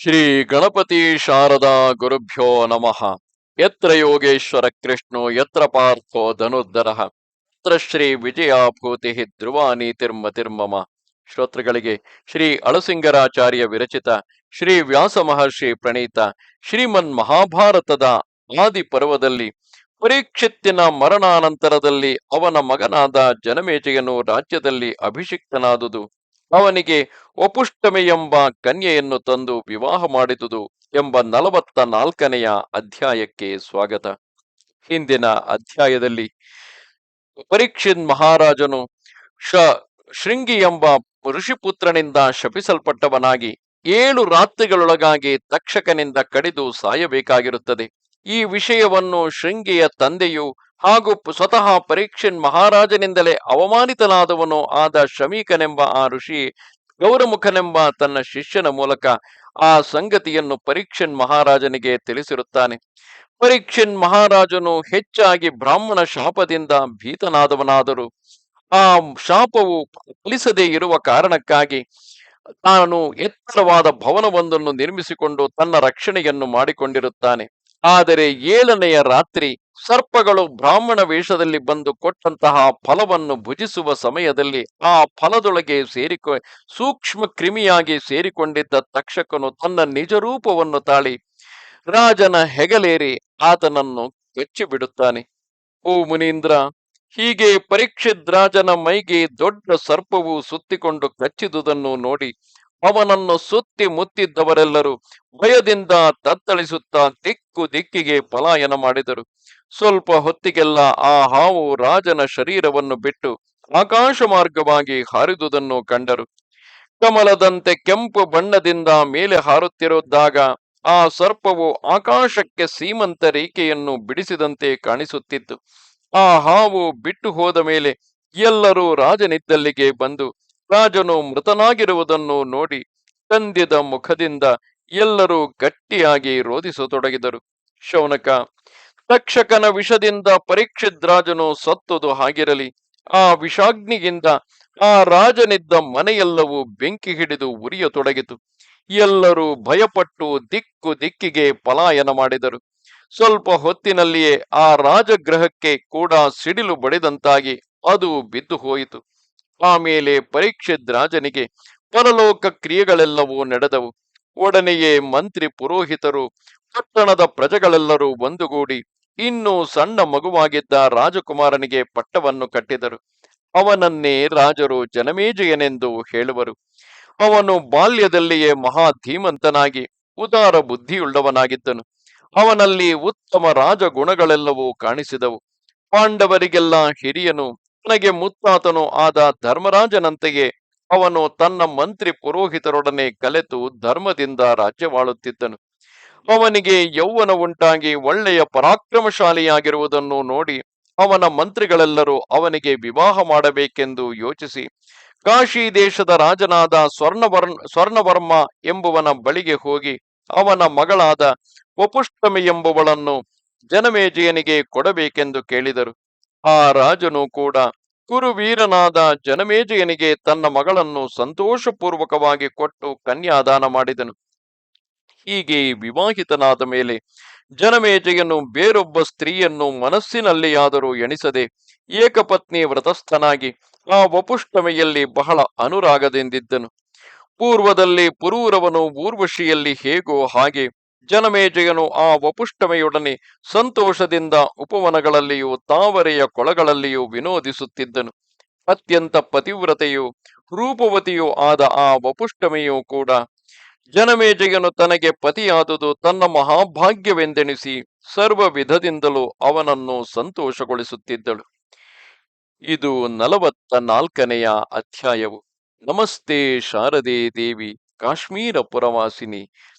ಶ್ರೀ ಗಣಪತಿ ಶಾರದಾ ಗುರುಭ್ಯೋ ನಮಃ. ಯತ್ರ ಯೋಗೇಶ್ವರ ಕೃಷ್ಣು, ಯತ್ರ ಪಾರ್ಥೋ ಧನುರ್ಧರ. ಯತ್ರ ಶ್ರೀ ವಿಜಯಾಭೂತಿ ತಿರ್ಮ ತಿರ್ಮಮ. ಶ್ರೋತೃಗಳಿಗೆ ಶ್ರೀ ಅಳಸಿಂಗರಾಚಾರ್ಯ ವಿರಚಿತ ಶ್ರೀ ವ್ಯಾಸ ಮಹರ್ಷಿ ಪ್ರಣೀತ ಶ್ರೀಮನ್ ಮಹಾಭಾರತದ ಆದಿ ಪರ್ವದಲ್ಲಿ ಪರೀಕ್ಷಿತ್ತಿನ ಮರಣಾನಂತರದಲ್ಲಿ ಅವನ ಮಗನಾದ ಜನಮೇಜಯನು ರಾಜ್ಯದಲ್ಲಿ ಅಭಿಷಿಕ್ತನಾದುದು. ಅವನಿಗೆ ಒಪುಷ್ಟಮೆ ಎಂಬ ಕನ್ಯೆಯನ್ನು ತಂದು ವಿವಾಹ ಮಾಡಿದುದು ಎಂಬ ನಲವತ್ತ ನಾಲ್ಕನೆಯ ಅಧ್ಯಾಯಕ್ಕೆ ಸ್ವಾಗತ. ಹಿಂದಿನ ಅಧ್ಯಾಯದಲ್ಲಿ ಪರೀಕ್ಷಿತ್ ಮಹಾರಾಜನು ಶ ಶೃಂಗಿ ಎಂಬ ಋಷಿಪುತ್ರನಿಂದ ಶಪಿಸಲ್ಪಟ್ಟವನಾಗಿ ಏಳು ರಾತ್ರಿಗಳೊಳಗಾಗಿ ತಕ್ಷಕನಿಂದ ಕಡಿದು ಸಾಯಬೇಕಾಗಿರುತ್ತದೆ. ಈ ವಿಷಯವನ್ನು ಶೃಂಗಿಯ ತಂದೆಯು ಹಾಗೂ ಸ್ವತಃ ಪರೀಕ್ಷನ್ ಮಹಾರಾಜನಿಂದಲೇ ಅವಮಾನಿತನಾದವನು ಆದ ಶಮೀಕನೆಂಬ ಆ ಋಷಿ ಗೌರಮುಖನೆಂಬ ತನ್ನ ಶಿಷ್ಯನ ಮೂಲಕ ಆ ಸಂಗತಿಯನ್ನು ಪರೀಕ್ಷನ್ ಮಹಾರಾಜನಿಗೆ ತಿಳಿಸಿರುತ್ತಾನೆ. ಪರೀಕ್ಷನ್ ಮಹಾರಾಜನು ಹೆಚ್ಚಾಗಿ ಬ್ರಾಹ್ಮಣ ಶಾಪದಿಂದ ಭೀತನಾದವನಾದರೂ ಆ ಶಾಪವು ಫಲಿಸದೇ ಇರುವ ಕಾರಣಕ್ಕಾಗಿ ತಾನು ಎತ್ತರವಾದ ಭವನವೊಂದನ್ನು ನಿರ್ಮಿಸಿಕೊಂಡು ತನ್ನ ರಕ್ಷಣೆಯನ್ನು ಮಾಡಿಕೊಂಡಿರುತ್ತಾನೆ. ಆದರೆ ಏಳನೆಯ ರಾತ್ರಿ ಸರ್ಪಗಳು ಬ್ರಾಹ್ಮಣ ವೇಷದಲ್ಲಿ ಬಂದು ಕೊಟ್ಟಂತಹ ಫಲವನ್ನು ಭುಜಿಸುವ ಸಮಯದಲ್ಲಿ ಆ ಫಲದೊಳಗೆ ಸೇರಿಕೊ, ಸೂಕ್ಷ್ಮ ಕ್ರಿಮಿಯಾಗಿ ಸೇರಿಕೊಂಡಿದ್ದ ತಕ್ಷಕನು ತನ್ನ ನಿಜ ರೂಪವನ್ನು ತಾಳಿ ರಾಜನ ಹೆಗಲೇರಿ ಆತನನ್ನು ಕಚ್ಚಿ ಬಿಡುತ್ತಾನೆ ಓ ಮುನೀಂದ್ರ, ಹೀಗೆ ಪರೀಕ್ಷಿದ್ರಾಜನ ಮೈಗೆ ದೊಡ್ಡ ಸರ್ಪವು ಸುತ್ತಿಕೊಂಡು ಕಚ್ಚಿದುದನ್ನು ನೋಡಿ ಅವನನ್ನು ಸುತ್ತಿ ಮುತ್ತಿದ್ದವರೆಲ್ಲರೂ ಭಯದಿಂದ ತತ್ತಳಿಸುತ್ತಾ ದಿಕ್ಕು ದಿಕ್ಕಿಗೆ ಪಲಾಯನ ಮಾಡಿದರು. ಸ್ವಲ್ಪ ಹೊತ್ತಿಗೆಲ್ಲ ಆ ಹಾವು ರಾಜನ ಶರೀರವನ್ನು ಬಿಟ್ಟು ಆಕಾಶ ಮಾರ್ಗವಾಗಿ ಹಾರಿದುದನ್ನು ಕಂಡರು. ಕಮಲದಂತೆ ಕೆಂಪು ಬಣ್ಣದಿಂದ ಮೇಲೆ ಹಾರುತ್ತಿರುವುದಾಗ ಆ ಸರ್ಪವು ಆಕಾಶಕ್ಕೆ ಸೀಮಂತ ರೇಖೆಯನ್ನು ಬಿಡಿಸಿದಂತೆ ಕಾಣಿಸುತ್ತಿತ್ತು. ಆ ಹಾವು ಬಿಟ್ಟು ಹೋದ ಮೇಲೆ ಎಲ್ಲರೂ ರಾಜನಿದ್ದಲ್ಲಿಗೆ ಬಂದು ರಾಜನು ಮೃತನಾಗಿರುವುದನ್ನು ನೋಡಿ ತಂದಿದ ಮುಖದಿಂದ ಎಲ್ಲರೂ ಗಟ್ಟಿಯಾಗಿ ರೋಧಿಸತೊಡಗಿದರು. ಶೌನಕ, ತಕ್ಷಕನ ವಿಷದಿಂದ ಪರೀಕ್ಷಿತ್ ರಾಜನು ಸತ್ತುದು ಹಾಗಿರಲಿ, ಆ ವಿಷಾಗ್ನಿಗಿಂದ ಆ ರಾಜನಿದ್ದ ಮನೆಯೆಲ್ಲವೂ ಬೆಂಕಿ ಹಿಡಿದು ಉರಿಯತೊಡಗಿತು. ಎಲ್ಲರೂ ಭಯಪಟ್ಟು ದಿಕ್ಕು ದಿಕ್ಕಿಗೆ ಪಲಾಯನ ಮಾಡಿದರು. ಸ್ವಲ್ಪ ಹೊತ್ತಿನಲ್ಲಿಯೇ ಆ ರಾಜಗ್ರಹಕ್ಕೆ ಕೂಡ ಸಿಡಿಲು ಬಡಿದಂತಾಗಿ ಅದು ಬಿದ್ದು ಹೋಯಿತು ಆಮೇಲೆ ಪರೀಕ್ಷಿತ್ ರಾಜನಿಗೆ ಪರಲೋಕ ಕ್ರಿಯೆಗಳೆಲ್ಲವೂ ನಡೆದವು. ಒಡನೆಯೇ ಮಂತ್ರಿ ಪುರೋಹಿತರು, ಪಟ್ಟಣದ ಪ್ರಜೆಗಳೆಲ್ಲರೂ ಒಂದುಗೂಡಿ ಇನ್ನೂ ಸಣ್ಣ ಮಗುವಾಗಿದ್ದ ರಾಜಕುಮಾರನಿಗೆ ಪಟ್ಟವನ್ನು ಕಟ್ಟಿದರು. ಅವನನ್ನೇ ರಾಜರು ಜನಮೇಜಯನೆಂದು ಹೇಳುವರು. ಅವನು ಬಾಲ್ಯದಲ್ಲಿಯೇ ಮಹಾ ಧೀಮಂತನಾಗಿ ಉದಾರ ಬುದ್ಧಿಯುಳ್ಳವನಾಗಿದ್ದನು. ಅವನಲ್ಲಿ ಉತ್ತಮ ರಾಜಗುಣಗಳೆಲ್ಲವೂ ಕಾಣಿಸಿದವು. ಪಾಂಡವರಿಗೆಲ್ಲ ಹಿರಿಯನು ತನಗೆ ಮುತ್ತಾತನು ಆದ ಧರ್ಮರಾಜನಂತೆಯೇ ಅವನು ತನ್ನ ಮಂತ್ರಿ ಪುರೋಹಿತರೊಡನೆ ಕಲೆತು ಧರ್ಮದಿಂದ ರಾಜ್ಯವಾಳುತ್ತಿದ್ದನು. ಅವನಿಗೆ ಯೌವನ ಉಂಟಾಗಿ ಒಳ್ಳೆಯ ಪರಾಕ್ರಮಶಾಲಿಯಾಗಿರುವುದನ್ನು ನೋಡಿ ಅವನ ಮಂತ್ರಿಗಳೆಲ್ಲರೂ ಅವನಿಗೆ ವಿವಾಹ ಮಾಡಬೇಕೆಂದು ಯೋಚಿಸಿ, ಕಾಶಿ ದೇಶದ ರಾಜನಾದ ಸ್ವರ್ಣವರ್ಣ, ಸ್ವರ್ಣವರ್ಮ ಎಂಬುವನ ಬಳಿಗೆ ಹೋಗಿ ಅವನ ಮಗಳಾದ ವಪುಷ್ಟಮಿ ಎಂಬುವಳನ್ನು ಜನಮೇಜಯನಿಗೆ ಕೊಡಬೇಕೆಂದು ಕೇಳಿದರು. ಆ ರಾಜನು ಕೂಡ ಕುರುವೀರನಾದ ಜನಮೇಜಯನಿಗೆ ತನ್ನ ಮಗಳನ್ನು ಸಂತೋಷಪೂರ್ವಕವಾಗಿ ಕೊಟ್ಟು ಕನ್ಯಾದಾನ ಮಾಡಿದನು. ಹೀಗೆ ವಿವಾಹಿತನಾದ ಮೇಲೆ ಜನಮೇಜಯನು ಬೇರೊಬ್ಬ ಸ್ತ್ರೀಯನ್ನು ಮನಸ್ಸಿನಲ್ಲಿಯಾದರೂ ಎಣಿಸದೆ ಏಕಪತ್ನಿ ವ್ರತಸ್ಥನಾಗಿ ಆ ವಪುಷ್ಟಮೆಯಲ್ಲಿ ಬಹಳ ಅನುರಾಗದಿಂದಿದ್ದನು. ಪೂರ್ವದಲ್ಲಿ ಪುರೂರವನು ಊರ್ವಶಿಯಲ್ಲಿ ಹೇಗೋ ಹಾಗೆ ಜನಮೇಜಯನು ಆ ವಪುಷ್ಟಮೆಯೊಡನೆ ಸಂತೋಷದಿಂದ ಉಪವನಗಳಲ್ಲಿಯೂ ತಾವರೆಯ ಕೊಳಗಳಲ್ಲಿಯೂ ವಿನೋದಿಸುತ್ತಿದ್ದನು. ಅತ್ಯಂತ ಪತಿವ್ರತೆಯು ರೂಪವತಿಯೂ ಆದ ಆ ವಪುಷ್ಟಮೆಯೂ ಕೂಡ ಜನಮೇಜಯನು ತನಗೆ ಪತಿಯಾದುದು ತನ್ನ ಮಹಾಭಾಗ್ಯವೆಂದೆಣಿಸಿ ಸರ್ವ ವಿಧದಿಂದಲೂ ಅವನನ್ನು ಸಂತೋಷಗೊಳಿಸುತ್ತಿದ್ದಳು. ಇದು ನಲವತ್ತ ನಾಲ್ಕನೆಯ ಅಧ್ಯಾಯವು. ನಮಸ್ತೆ ಶಾರದೆ ದೇವಿ, ಕಾಶ್ಮೀರ ಪುರವಾಸಿನಿ.